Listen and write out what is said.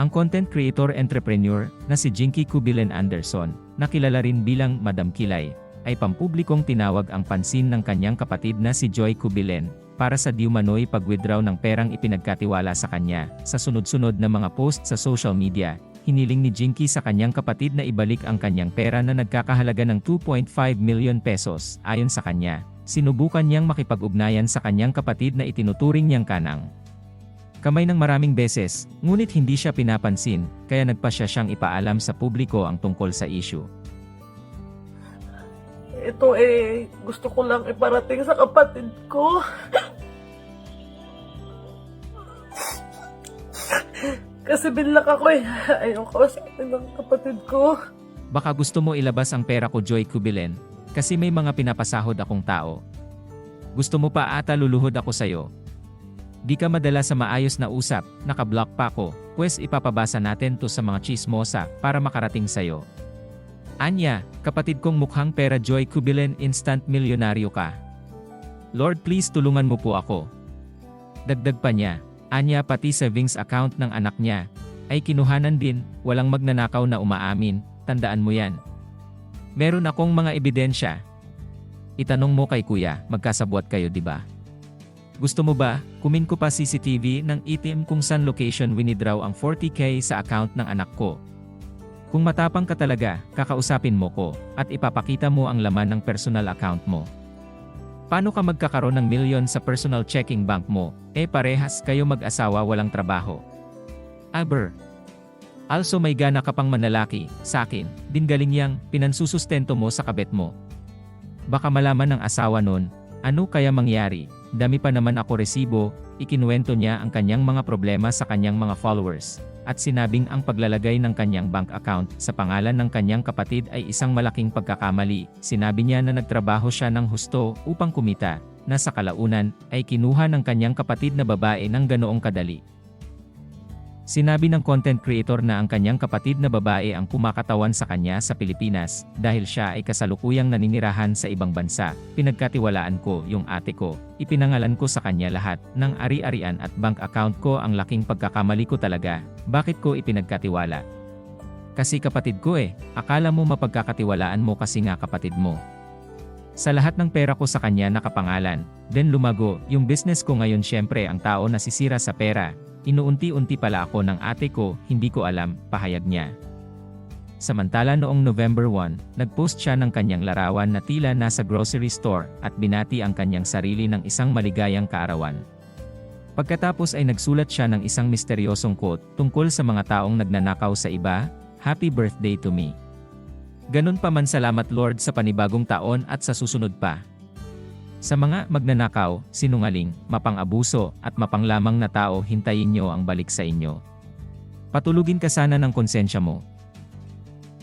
Ang content creator entrepreneur na si Jinky Kubilen Anderson, na kilala rin bilang Madam Kilay, ay pampublikong tinawag ang pansin ng kanyang kapatid na si Joy Kubilen para sa diumanoy pag-withdraw ng perang ipinagkatiwala sa kanya. Sa sunod-sunod na mga post sa social media, hiniling ni Jinky sa kanyang kapatid na ibalik ang kanyang pera na nagkakahalaga ng 2.5 million pesos. Ayon sa kanya, sinubukan niyang makipag-ugnayan sa kanyang kapatid na itinuturing niyang kanang kamay ng maraming beses, ngunit hindi siya pinapansin, kaya nagpa siya siyang ipaalam sa publiko ang tungkol sa issue. Ito eh, gusto ko lang iparating sa kapatid ko. Kasi binlak ako eh. Ayaw ko sa ng kapatid ko. Baka gusto mo ilabas ang pera ko Joy Kubilen, kasi may mga pinapasahod akong tao. Gusto mo pa ata luluhod ako sa'yo. Di ka madala sa maayos na usap, nakablock pa ko, pwes ipapabasa natin to sa mga chismosa para makarating sa'yo. Anya, kapatid kong mukhang pera Joy Kubilen instant milyonaryo ka. Lord please tulungan mo po ako. Dagdag pa niya, Anya pati savings account ng anak niya, ay kinuhanan din, walang magnanakaw na umaamin, tandaan mo yan. Meron akong mga ebidensya. Itanong mo kay kuya, magkasabwat kayo di ba? Gusto mo ba, kumin ko pa CCTV ng itim kung saan location winidraw ang 40k sa account ng anak ko. Kung matapang ka talaga, kakausapin mo ko, at ipapakita mo ang laman ng personal account mo. Paano ka magkakaroon ng milyon sa personal checking bank mo, eh parehas kayo mag-asawa walang trabaho? Aber. Also may gana ka pang manlalaki, sa akin, din galing yang, pinansusustento mo sa kabet mo. Baka malaman ng asawa nun, ano kaya mangyari, dami pa naman ako resibo, ikinuwento niya ang kanyang mga problema sa kanyang mga followers, at sinabing ang paglalagay ng kanyang bank account sa pangalan ng kanyang kapatid ay isang malaking pagkakamali. Sinabi niya na nagtrabaho siya ng husto upang kumita, na sa kalaunan ay kinuha ng kanyang kapatid na babae ng ganoong kadali. Sinabi ng content creator na ang kanyang kapatid na babae ang kumakatawan sa kanya sa Pilipinas dahil siya ay kasalukuyang naninirahan sa ibang bansa. Pinagkatiwalaan ko yung ate ko, ipinangalan ko sa kanya lahat ng ari-arian at bank account ko ang laking pagkakamali ko talaga. Bakit ko ipinagkatiwala? Kasi kapatid ko eh, akala mo mapagkakatiwalaan mo kasi nga kapatid mo. Sa lahat ng pera ko sa kanya nakapangalan, then lumago, yung business ko ngayon syempre ang tao nasisira sa pera, Inuunti-unti pala ako ng ate ko, hindi ko alam, pahayag niya. Samantala noong November 1, nagpost siya ng kanyang larawan na tila nasa grocery store at binati ang kanyang sarili ng isang maligayang kaarawan. Pagkatapos ay nagsulat siya ng isang misteryosong quote tungkol sa mga taong nagnanakaw sa iba, Happy birthday to me. Ganun pa man salamat Lord sa panibagong taon at sa susunod pa. Sa mga magnanakaw, sinungaling, mapang-abuso, at mapanglamang na tao hintayin nyo ang balik sa inyo. Patulugin ka sana ng konsensya mo,